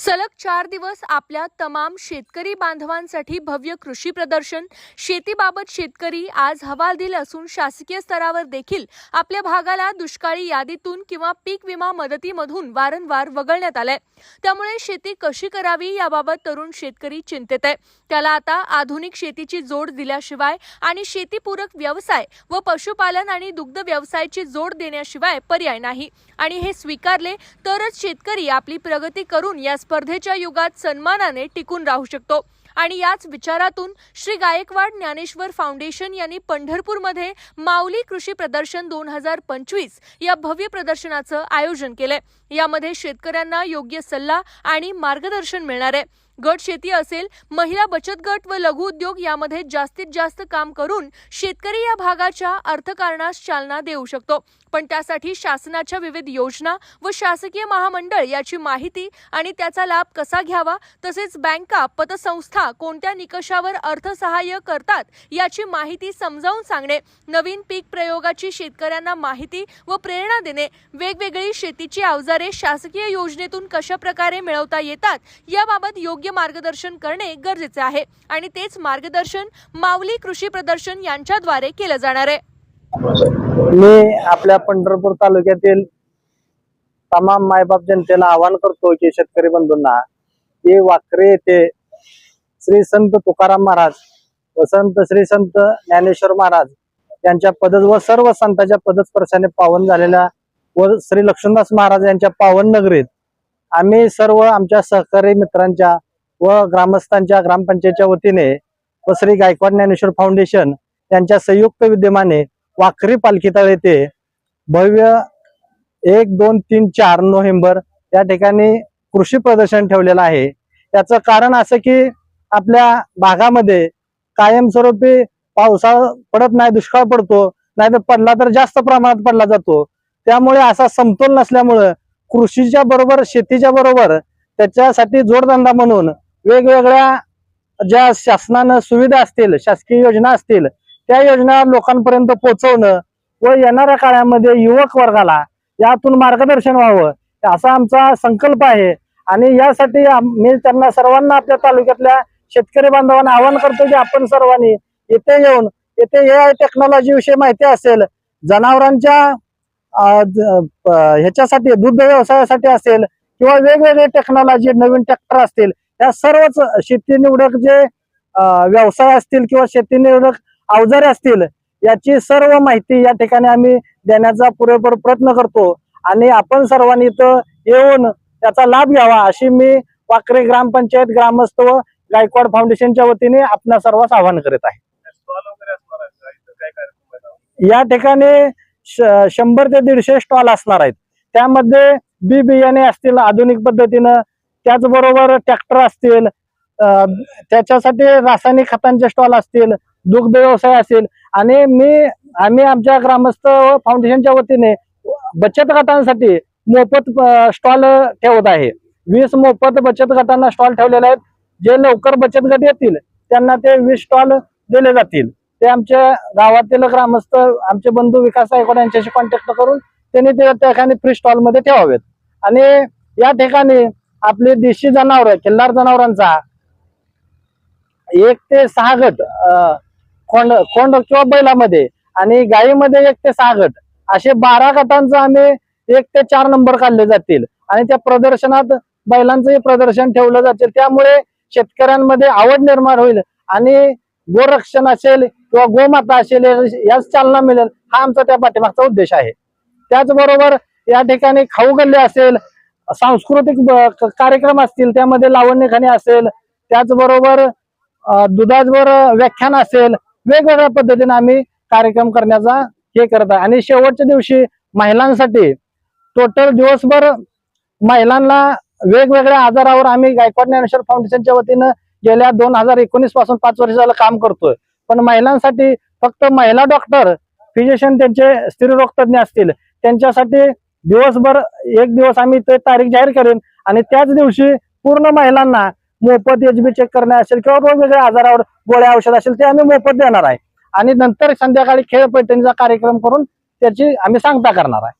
सलग चार दिवस आपल्या तमाम शेतकरी बांधवांसाठी भव्य कृषी प्रदर्शन शेतीबाबत शेतकरी आज हवालदिल असून शासकीय स्तरावर देखील आपल्या भागाला दुष्काळी यादीतून किंवा पीक विमा मदतीमधून वारंवार वगळण्यात आलंय. त्यामुळे शेती कशी करावी याबाबत तरुण शेतकरी चिंतेत आहे. त्याला आता आधुनिक शेतीची जोड दिल्याशिवाय आणि शेतीपूरक व्यवसाय व पशुपालन आणि दुग्ध व्यवसायाची जोड देण्याशिवाय पर्याय नाही. आणि हे स्वीकारले तरच शेतकरी आपली प्रगती करून या स्पर्धेच्या युगात सन्मानाने टिकून राहू शकतो. आणि याच विचारातून श्री गायकवाड ज्ञानेश्वर फाउंडेशन यांनी पंढरपूरमध्ये माऊली कृषी प्रदर्शन दोन हजार पंचवीस या भव्य प्रदर्शनाचं आयोजन केलंय. यामध्ये शेतकऱ्यांना योग्य सल्ला आणि मार्गदर्शन मिळणार आहे. गट शेती असेल महिला बचत गट व लघु उद्योग यामध्ये जास्तीत जास्त काम करून शेतकरी या भागाच्या अर्थकारणास चालना देऊ शकतो. पण त्यासाठी शासनाच्या विविध योजना व शासकीय महामंडळ याची माहिती आणि त्याचा लाभ कसा घ्यावा तसेच बँका पतसंस्था कोणत्या निकषावर अर्थसहाय्य करतात याची माहिती समजावून सांगणे नवीन पीक प्रयोगाची शेतकऱ्यांना माहिती व प्रेरणा देणे वेगवेगळी शेतीची अवजारे शासकीय योजनेतून कशा प्रकारे मिळवता येतात याबाबत योग्य मार्गदर्शन करणे गरजेचे आहे आणि तेच मार्गदर्शन माऊली कृषी प्रदर्शन यांच्याद्वारे केलं जाणार आहे. मी आपल्या पंढरपूर तालुक्यातील तमाम मायबाप जनतेला आवाहन करतो की शेतकरी बंधूंना की वाखरे येथे श्री संत तुकाराम महाराज व संत श्री संत ज्ञानेश्वर महाराज यांच्या पद व सर्व संतांच्या पदस्पर्शाने पावन झालेल्या व श्री लक्ष्मणदास महाराज यांच्या पावन नगरीत आम्ही सर्व आमच्या सहकारी मित्रांच्या व ग्रामस्थांच्या ग्रामपंचायतच्या वतीने व श्री गायकवाड ज्ञानेश्वर फाउंडेशन यांच्या संयुक्त विद्यमाने वाखरी पालखीतळ येथे भव्य एक दोन तीन चार नोव्हेंबर या ठिकाणी कृषी प्रदर्शन ठेवलेलं आहे. त्याचं कारण असं की आपल्या भागामध्ये कायमस्वरूपी पावसाळा पडत नाही दुष्काळ पडतो नाहीतर पडला तर जास्त प्रमाणात पडला जातो. त्यामुळे असा समतोल नसल्यामुळं कृषीच्या बरोबर शेतीच्या बरोबर त्याच्यासाठी जोडधंदा म्हणून वेगवेगळ्या ज्या शासनानं सुविधा असतील शासकीय योजना असतील त्या योजना लोकांपर्यंत पोहोचवणं व येणाऱ्या काळामध्ये युवक वर्गाला यातून मार्गदर्शन व्हावं असा आमचा संकल्प आहे. आणि यासाठी मी त्यांना सर्वांना आपल्या तालुक्यातल्या शेतकरी बांधवांना आवाहन करतो की आपण सर्वांनी येथे येऊन येथे ए टेक्नॉलॉजी विषयी माहिती असेल जनावरांच्या ह्याच्यासाठी दुग्ध व्यवसायासाठी असेल किंवा वेगवेगळे टेक्नॉलॉजी नवीन ट्रॅक्टर असतील या सर्वच शेती निवडक जे व्यवसाय असतील किंवा शेती निवडक अवजारे असतील याची सर्व माहिती या ठिकाणी आम्ही देण्याचा पुरेपूर प्रयत्न करतो. आणि आपण सर्वांनी इथं येऊन त्याचा लाभ घ्यावा अशी मी वाकरे ग्रामपंचायत ग्रामस्थ व गायकवाड फाउंडेशनच्या वतीने आपल्या सर्वांस आवाहन करीत आहे. या ठिकाणी श- शंभर ते दीडशे स्टॉल असणार आहेत. त्यामध्ये बी बियाणे असतील आधुनिक पद्धतीनं त्याचबरोबर ट्रॅक्टर असतील त्याच्यासाठी रासायनिक खतांचे स्टॉल असतील दुग्ध व्यवसाय असेल. आणि मी आम्ही आमच्या ग्रामस्थ फाउंडेशनच्या वतीने बचत गटांसाठी मोफत स्टॉल ठेवत आहे. वीस मोफत बचत गटांना स्टॉल ठेवलेले आहेत. जे लवकर बचत गट येतील त्यांना ते वीस स्टॉल दिले जातील. ते आमच्या गावातील ग्रामस्थ आमचे बंधू विकास गायकवाड यांच्याशी कॉन्टॅक्ट करून त्यांनी ते त्या ठिकाणी फ्री स्टॉलमध्ये ठेवावेत. आणि या ठिकाणी आपले देशी जनावर खिल्लार जनावरांचा. एक ते सहा गट अं, खोंड खोंड किंवा बैलामध्ये आणि गायीमध्ये एक ते सहा गट. असे बारा गटांचं आम्ही एक ते चार नंबर काढले जातील आणि त्या प्रदर्शनात बैलांचंही प्रदर्शन ठेवलं जातील. त्यामुळे शेतकऱ्यांमध्ये आवड निर्माण होईल आणि गोरक्षण असेल किंवा गोमाता असेल याच चालना मिळेल हा आमचा त्या पाठीमागचा उद्देश आहे. त्याचबरोबर या ठिकाणी खाऊ गल्ले असेल सांस्कृतिक कार्यक्रम असतील त्यामध्ये लावण्यखाने असेल त्याचबरोबर अं, दुधाचवर व्याख्यान असेल वेगवेगळ्या पद्धतीने आम्ही कार्यक्रम करण्याचा हे करत आहे. आणि शेवटच्या दिवशी महिलांसाठी टोटल दिवसभर महिलांना वेगवेगळ्या आजारावर आम्ही गायकवाड ज्ञानेश्वर फाउंडेशनच्या वतीनं गेल्या दोन हजार एकोणीसपासून पाच वर्ष झालं काम करतोय. पण महिलांसाठी फक्त महिला डॉक्टर फिजिशियन त्यांचे स्त्रीरोग तज्ञ असतील त्यांच्यासाठी दिवसभर एक दिवस आम्ही ते तारीख जाहीर करेन आणि त्याच दिवशी पूर्ण महिलांना मोफत एचबी चेक करणे असेल किंवा वेगवेगळ्या आजारावर गोळ्या औषध असेल ते आम्ही मोफत देणार आहे. आणि नंतर संध्याकाळी खेळ पैठणीचा कार्यक्रम करून त्याची आम्ही सांगता करणार आहे.